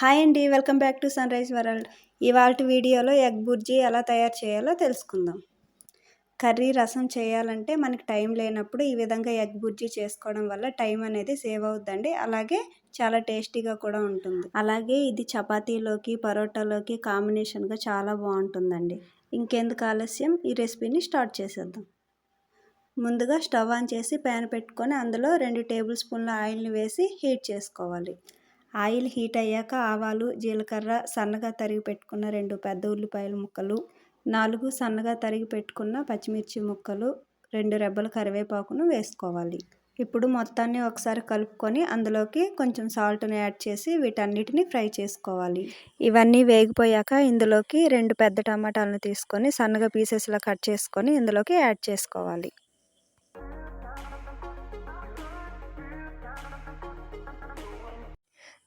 Hi అండి welcome back to sunrise world. ఇవాళ వీడియోలో ఎగ్ బుర్జీ ఎలా తయారు చేయాలో తెలుసుకుందాం. కర్రీ రసం చేయాలంటే మనకి టైం లేనప్పుడు ఈ విధంగా ఎగ్ బుర్జీ చేసుకోవడం వల్ల టైం అనేది సేవ్ అవుతుందండి అలాగే చాలా టేస్టీగా కూడా ఉంటుంది. అలాగే ఇది చపాతీలోకి పరోటాలోకి కాంబినేషన్గా చాలా బాగుంటుందండి. ఇంకెందుకు ఆలస్యం? ఈ రెసిపీని స్టార్ట్ చేసేద్దాం. ముందుగా స్టవ్ ఆన్ చేసి ప్యాన్ పెట్టుకొని అందులో రెండు టేబుల్ స్పూన్ల ఆయిల్ని వేసి హీట్ చేసుకోవాలి. ఆయిల్ హీట్ అయ్యాక ఆవాలు జీలకర్ర సన్నగా తరిగి పెట్టుకున్న రెండు పెద్ద ఉల్లిపాయల ముక్కలు నాలుగు సన్నగా తరిగి పెట్టుకున్న పచ్చిమిర్చి ముక్కలు రెండు రెబ్బల కరివేపాకును వేసుకోవాలి. ఇప్పుడు మొత్తాన్ని ఒకసారి కలుపుకొని అందులోకి కొంచెం సాల్ట్ని యాడ్ చేసి వీటన్నిటిని ఫ్రై చేసుకోవాలి. ఇవన్నీ వేగిపోయాక ఇందులోకి రెండు పెద్ద టమాటాలను తీసుకొని సన్నగా పీసెస్లా కట్ చేసుకొని ఇందులోకి యాడ్ చేసుకోవాలి.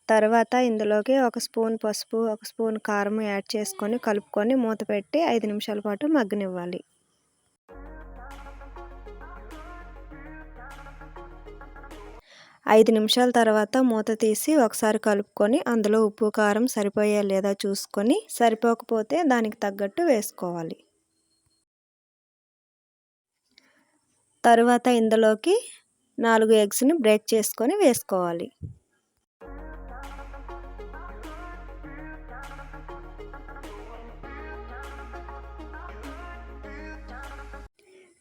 తర్వాత ఇందులోకి ఒక స్పూన్ పసుపు ఒక స్పూన్ కారం యాడ్ చేసుకొని కలుపుకొని మూత పెట్టి ఐదు నిమిషాల పాటు మగ్గనివ్వాలి. ఐదు నిమిషాల తర్వాత మూత తీసి ఒకసారి కలుపుకొని అందులో ఉప్పు కారం సరిపోయా లేదా చూసుకొని సరిపోకపోతే దానికి తగ్గట్టు వేసుకోవాలి. తరువాత ఇందులోకి నాలుగు ఎగ్స్ని బ్రేక్ చేసుకొని వేసుకోవాలి.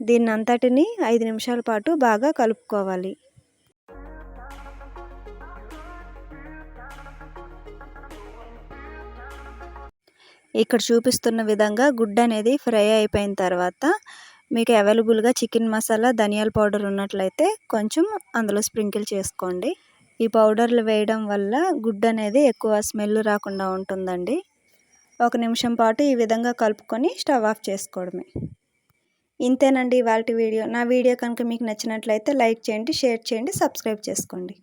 దీన్ని అంతటిని ఐదు నిమిషాల పాటు బాగా కలుపుకోవాలి. ఇక్కడ చూపిస్తున్న విధంగా గుడ్డ అనేది ఫ్రై అయిపోయిన తర్వాత మీకు అవైలబుల్గా చికెన్ మసాలా ధనియాల పౌడర్ ఉన్నట్లయితే కొంచెం అందులో స్ప్రింకిల్ చేసుకోండి. ఈ పౌడర్లు వేయడం వల్ల గుడ్డ అనేది ఎక్కువ స్మెల్ రాకుండా ఉంటుందండి. ఒక నిమిషం పాటు ఈ విధంగా కలుపుకొని స్టవ్ ఆఫ్ చేసుకోవడమే. ఇంతేనండి ఇవాళ వీడియో. నా వీడియో కనుక మీకు నచ్చినట్లయితే లైక్ చేయండి షేర్ చేయండి సబ్స్క్రైబ్ చేసుకోండి.